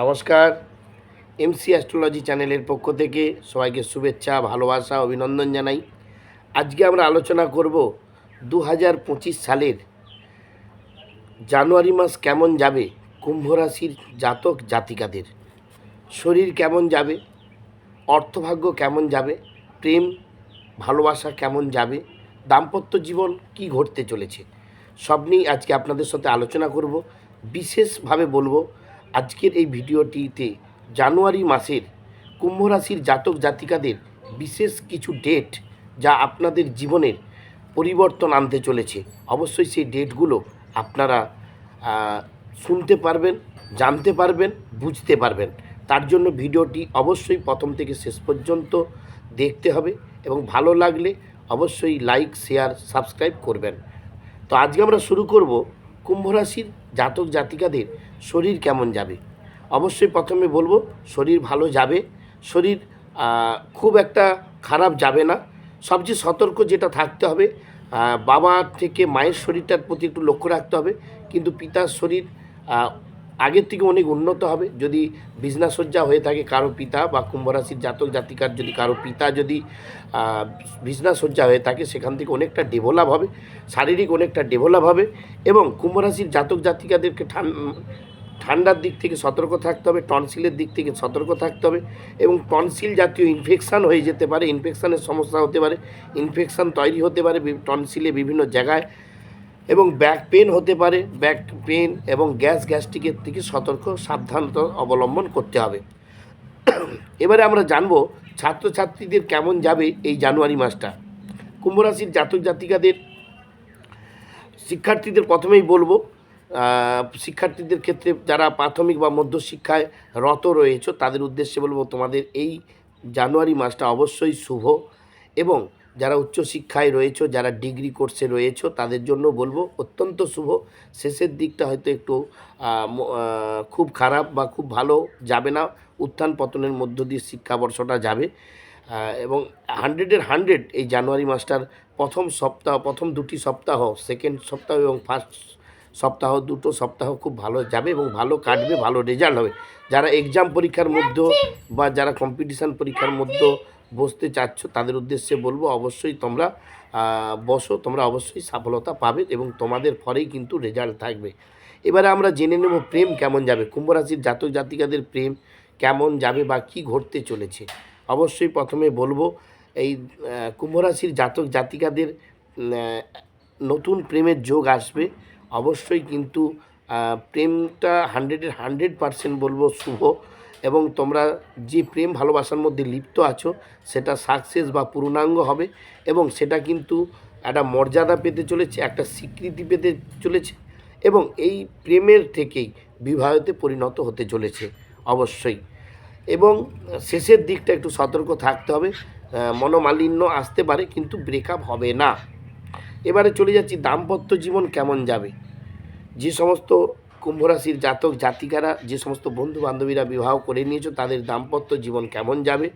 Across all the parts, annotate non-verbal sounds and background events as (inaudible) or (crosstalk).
নমস্কার। MC astrology চ্যানেলের পক্ষ থেকে সবাইকে শুভেচ্ছা, ভালোবাসা, অভিনন্দন জানাই। আজকে আমরা আলোচনা করব দু হাজার পঁচিশ সালের জানুয়ারি মাস কেমন যাবে, কুম্ভ রাশির জাতক জাতিকাদের। শরীর কেমন যাবে, অর্থভাগ্য কেমন যাবে, প্রেম, ভালোবাসা কেমন যাবে, দাম্পত্য জীবন কি ঘটতে চলেছে, সব নিয়েই আজকে আপনাদের সাথে আলোচনা করব। বিশেষভাবে বলব আজকের এই ভিডিওটিতে জানুয়ারি মাসের কুম্ভ রাশির জাতক জাতিকাদের বিশেষ কিছু ডেট যা আপনাদের জীবনের পরিবর্তন আনতে চলেছে। অবশ্যই সেই ডেটগুলো আপনারা শুনতে পারবেন, জানতে পারবেন, বুঝতে পারবেন। তার জন্য ভিডিওটি অবশ্যই প্রথম থেকে শেষ পর্যন্ত দেখতে হবে এবং ভালো লাগলে অবশ্যই লাইক শেয়ার সাবস্ক্রাইব করবেন। তো আজকে আমরা শুরু করব কুম্ভ রাশির জাতক জাতিকাদের শরীর কেমন যাবে? অবশ্যই প্রথমে বলব, শরীর ভালো যাবে। শরীর খুব একটা খারাপ যাবে না। সবচেয়ে সতর্ক যেটা থাকতে হবে বাবা থেকে মায়ের শরীরটার প্রতি একটু লক্ষ্য রাখতে হবে। কিন্তু পিতার শরীর আগের থেকে অনেক উন্নত হবে। যদি বিছনাসজ্জা হয়ে থাকে কারও পিতা বা কুম্ভরাশির জাতক জাতিকার যদি কারও পিতা যদি বিছনাসজ্জা হয়ে থাকে, সেখান থেকে অনেকটা ডেভেলপ হবে। শারীরিক অনেকটা ডেভেলপ হবে। এবং কুম্ভরাশির জাতক জাতিকাদেরকে ঠান ঠান্ডার দিক থেকে সতর্ক থাকতে হবে, টনসিলের দিক থেকে সতর্ক থাকতে হবে এবং টনসিল জাতীয় ইনফেকশান হয়ে যেতে পারে ইনফেকশানের সমস্যা হতে পারে ইনফেকশান তৈরি হতে পারে টনসিলে বিভিন্ন জায়গায় এবং ব্যাক পেন হতে পারে ব্যাক পেন এবং গ্যাস গ্যাস্ট্রিকের থেকে সতর্ক, সাবধানতা অবলম্বন করতে হবে। এবারে আমরা জানব ছাত্রছাত্রীদের কেমন যাবে এই জানুয়ারি মাসটা। কুম্ভরাশির জাতক জাতিকাদের শিক্ষার্থীদের প্রথমেই বলব শিক্ষার্থীদের ক্ষেত্রে যারা প্রাথমিক বা মধ্যশিক্ষায় রত রয়েছে, তাদের উদ্দেশ্যে বলব তোমাদের এই জানুয়ারি মাসটা অবশ্যই শুভ। এবং যারা উচ্চশিক্ষায় রয়েছে, যারা ডিগ্রি কোর্সে রয়েছে, তাদের জন্য বলব অত্যন্ত শুভ। শেষের দিকটা হয়তো একটু খুব খারাপ বা খুব ভালো যাবে না। উত্থান পতনের মধ্য দিয়ে শিক্ষাবর্ষটা যাবে। এবং হান্ড্রেডের হান্ড্রেড এই জানুয়ারি মাসটার প্রথম সপ্তাহ, প্রথম দুটি সপ্তাহ সেকেন্ড সপ্তাহ এবং ফার্স্ট সপ্তাহ দুটো সপ্তাহ খুব ভালো যাবে এবং ভালো কাটবে ভালো রেজাল্ট হবে। যারা এক্সাম পরীক্ষার মধ্যে বা যারা কম্পিটিশান পরীক্ষার মধ্যে বসতে চাচ্ছ তাদের উদ্দেশ্যে বলব অবশ্যই তোমরা বসো তোমরা অবশ্যই সফলতা পাবে এবং তোমাদের ফলেই কিন্তু রেজাল্ট থাকবে। এবারে আমরা জেনে নেব প্রেম কেমন যাবে। কুম্ভ রাশির জাতক জাতিকাদের প্রেম কেমন যাবে বা কি ঘটতে চলেছে? অবশ্যই প্রথমে বলব এই আহ, কুম্ভ রাশির জাতক জাতিকাদের নতুন প্রেমের যোগ আসবে। অবশ্যই কিন্তু প্রেমটা হান্ড্রেডের হান্ড্রেড পারসেন্ট বলব শুভ এবং তোমরা যে প্রেম ভালোবাসার মধ্যে লিপ্ত আছো, সেটা সাকসেস বা পূর্ণাঙ্গ হবে এবং সেটা কিন্তু একটা মর্যাদা পেতে চলেছে, একটা স্বীকৃতি পেতে চলেছে এবং এই প্রেমের থেকেই বিবাহতে পরিণত হতে চলেছে অবশ্যই। এবং শেষের দিকটা একটু সতর্ক থাকতে হবে মনোমালিন্য আসতে পারে কিন্তু ব্রেকআপ হবে না। এবারে চলে যাচ্ছি, দাম্পত্য জীবন কেমন যাবে? যে সমস্ত কুম্ভরাশির জাতক জাতিকারা, যে সমস্ত বন্ধু বান্ধবীরা বিবাহ করে নিয়েছো, তাদের দাম্পত্য জীবন কেমন যাবে?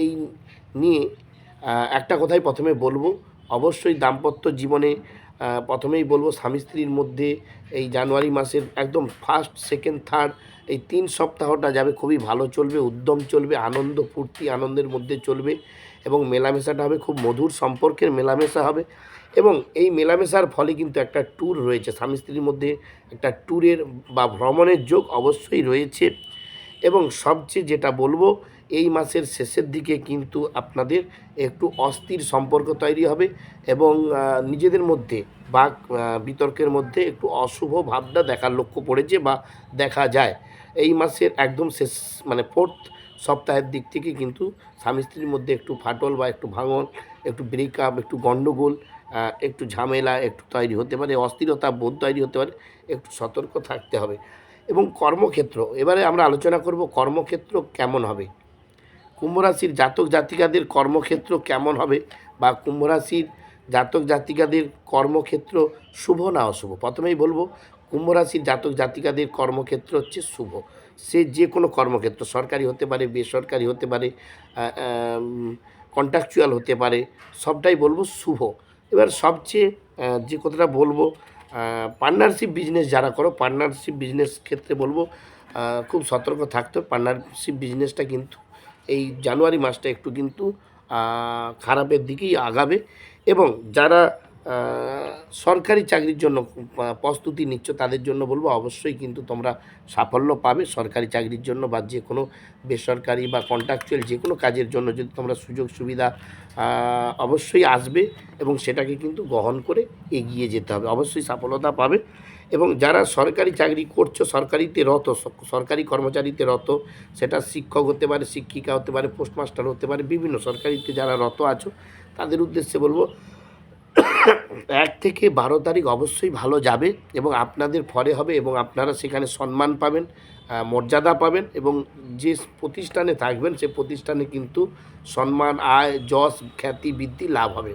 এই নিয়ে একটা কথাই প্রথমে বলব। অবশ্যই দাম্পত্য জীবনে প্রথমেই বলব, স্বামী স্ত্রীর মধ্যে এই জানুয়ারি মাসের একদম ফার্স্ট সেকেন্ড থার্ড এই তিন সপ্তাহটা যাবে খুবই ভালো চলবে, উদ্যম চলবে, আনন্দ, ফুর্তি, আনন্দের মধ্যে চলবে। এবং মেলামেশাটা হবে, খুব মধুর সম্পর্কের মেলামেশা হবে। এবং এই মেলামেশার ফলে কিন্তু একটা ট্যুর রয়েছে। স্বামী স্ত্রীর মধ্যে একটা ট্যুরের বা ভ্রমণের যোগ অবশ্যই রয়েছে। এবং সবচেয়ে যেটা বলব, এই মাসের শেষের দিকে কিন্তু আপনাদের একটু অস্থির সম্পর্ক তৈরি হবে এবং নিজেদের মধ্যে বা বিতর্কের মধ্যে একটু অশুভ ভাবনা দেখার লক্ষ্য পড়েছে বা দেখা যায়। এই মাসের একদম শেষ মানে ফোর্থ সপ্তাহের দিক থেকে কিন্তু স্বামী স্ত্রীর মধ্যে একটু ফাটল বা একটু ভাঙন, একটু ব্রেকআপ একটু গণ্ডগোল একটু ঝামেলা, একটু তৈরি হতে পারে, অস্থিরতা বোধ তৈরি হতে পারে, একটু সতর্ক থাকতে হবে। এবং কর্মক্ষেত্র, এবারে আমরা আলোচনা করব কর্মক্ষেত্র কেমন হবে। কুম্ভরাশির জাতক জাতিকাদের কর্মক্ষেত্র কেমন হবে বা কুম্ভরাশির জাতক জাতিকাদের কর্মক্ষেত্র শুভ না অশুভ? প্রথমেই বলব কুম্ভরাশির জাতক জাতিকাদের কর্মক্ষেত্র হচ্ছে শুভ। সে যে কোনো কর্মক্ষেত্র, সরকারি হতে পারে, বেসরকারি হতে পারে কন্ট্রাকচুয়াল হতে পারে, সবটাই বলব শুভ। এবার সবচেয়ে যে কথাটা বলব পার্টনারশিপ বিজনেস যারা করো পার্টনারশিপ বিজনেস ক্ষেত্রে বলব খুব সতর্ক থাকতে হবে। পার্টনারশিপ বিজনেসটা কিন্তু এই জানুয়ারি মাসটা একটু কিন্তু খারাপের দিকেই আগাবে। এবং যারা সরকারি চাকরির জন্য প্রস্তুতি নিচ্ছ, তাদের জন্য বলব, অবশ্যই কিন্তু তোমরা সাফল্য পাবে। সরকারি চাকরির জন্য বা যে কোনো বেসরকারি বা কন্ট্রাকচুয়াল যে কোনো কাজের জন্য যদি তোমরা সুযোগ সুবিধা অবশ্যই আসবে এবং সেটাকে কিন্তু গ্রহণ করে এগিয়ে যেতে হবে। অবশ্যই সফলতা পাবে এবং যারা সরকারি চাকরি করছ, সরকারিতে রত, সরকারি কর্মচারীতে রত, সেটা শিক্ষক হতে পারে, শিক্ষিকা হতে পারে, পোস্টমাস্টার হতে পারে, বিভিন্ন সরকারিতে যারা রত আছো, তাদের উদ্দেশ্যে বলব এক থেকে বারো তারিখ অবশ্যই ভালো যাবে এবং আপনাদের ফলে হবে এবং আপনারা সেখানে সম্মান পাবেন মর্যাদা পাবেন এবং যে প্রতিষ্ঠানে থাকবেন সে প্রতিষ্ঠানে কিন্তু সম্মান, আয়, যশ, খ্যাতি, বৃদ্ধি লাভ হবে।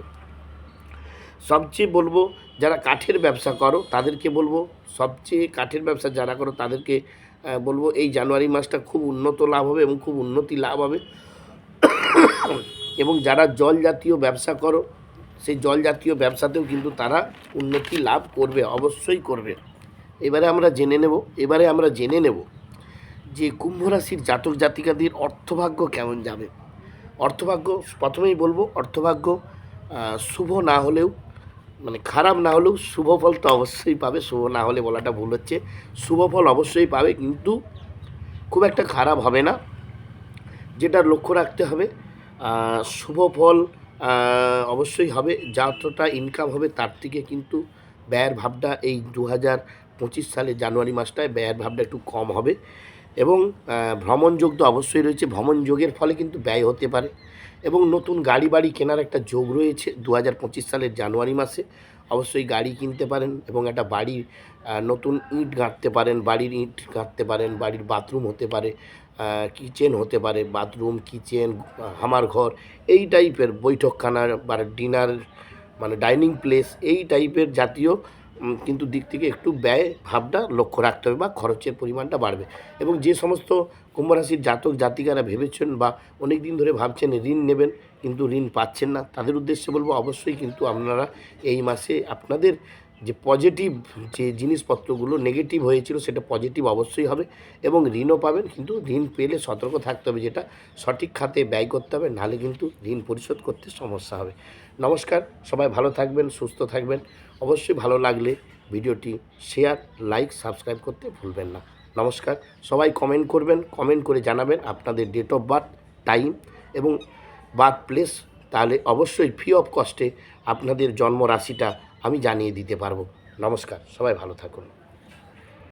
সবচেয়ে বলব, যারা কাঠের ব্যবসা করো তাদেরকে বলব, সবচেয়ে কাঠের ব্যবসা যারা করো তাদেরকে বলব এই জানুয়ারি মাসটা খুব উন্নত লাভ হবে এবং খুব উন্নতি লাভ হবে। (coughs) এবং যারা জল জাতীয় ব্যবসা করো সেই জল জাতীয় ব্যবসাতেও কিন্তু তারা উন্নতি লাভ করবে, অবশ্যই করবে। এবারে আমরা জেনে নেব, এবারে আমরা জেনে নেব যে কুম্ভ রাশির জাতক জাতিকাদের অর্থভাগ্য কেমন যাবে। অর্থভাগ্য, প্রথমেই বলব, অর্থভাগ্য শুভ না হলেও মানে খারাপ না হলেও শুভ ফল তো অবশ্যই পাবে, শুভ না হলে বলাটা ভুল হচ্ছে। শুভ ফল অবশ্যই পাবে, কিন্তু খুব একটা খারাপ হবে না। যেটা লক্ষ্য রাখতে হবে শুভ ফল অবশ্যই হবে। যতটা ইনকাম হবে তার থেকে কিন্তু ব্যয়ের ভাবটা এই দু হাজার পঁচিশ সালে জানুয়ারি মাসটায় ব্যয়ের ভাবটা একটু কম হবে। এবং আহ, ভ্রমণ যোগ তো অবশ্যই রয়েছে। ভ্রমণ যোগের ফলে কিন্তু ব্যয় হতে পারে। এবং নতুন গাড়ি বাড়ি কেনার একটা যোগ রয়েছে দু হাজার পঁচিশ সালের জানুয়ারি মাসে। অবশ্যই গাড়ি কিনতে পারেন এবং একটা বাড়ির নতুন ইট গাঁথতে পারেন বাড়ির ইট গাঁথতে পারেন বাড়ির বাথরুম হতে পারে। কিচেন হতে পারে বাথরুম কিচেন হামার ঘর, এই টাইপের বৈঠকখানা বা ডিনার মানে ডাইনিং প্লেস এই টাইপের জাতীয় কিন্তু দিক থেকে একটু ব্যয় ভাবটা লক্ষ্য রাখতে হবে বা খরচের পরিমাণটা বাড়বে। এবং যে সমস্ত কুম্ভরাশির জাতক, জাতিকারা ভেবেছেন বা অনেক দিন ধরে ভাবছেন ঋণ নেবেন, কিন্তু ঋণ পাচ্ছেন না, তাদের উদ্দেশ্যে বলব অবশ্যই কিন্তু আপনারা এই মাসে আপনাদের যে পজিটিভ যে জিনিসপত্রগুলো নেগেটিভ হয়েছিল সেটা পজিটিভ অবশ্যই হবে এবং ঋণও পাবেন, কিন্তু ঋণ পেলে সতর্ক থাকতে হবে যেটা সঠিক খাতে ব্যয় করতে হবে, নাহলে কিন্তু ঋণ পরিশোধ করতে সমস্যা হবে। নমস্কার, সবাই ভালো থাকবেন, সুস্থ থাকবেন। অবশ্যই ভালো লাগলে ভিডিওটি শেয়ার লাইক সাবস্ক্রাইব করতে ভুলবেন না। নমস্কার, সবাই কমেন্ট করবেন কমেন্ট করে জানাবেন আপনাদের ডেট অফ বার্থ টাইম এবং বার্থ প্লেস তাহলে অবশ্যই ফ্রি অফ কস্টে আপনাদের জন্ম রাশিটা আমি জানিয়ে দিতে পারব। নমস্কার সবাই ভালো থাকুন।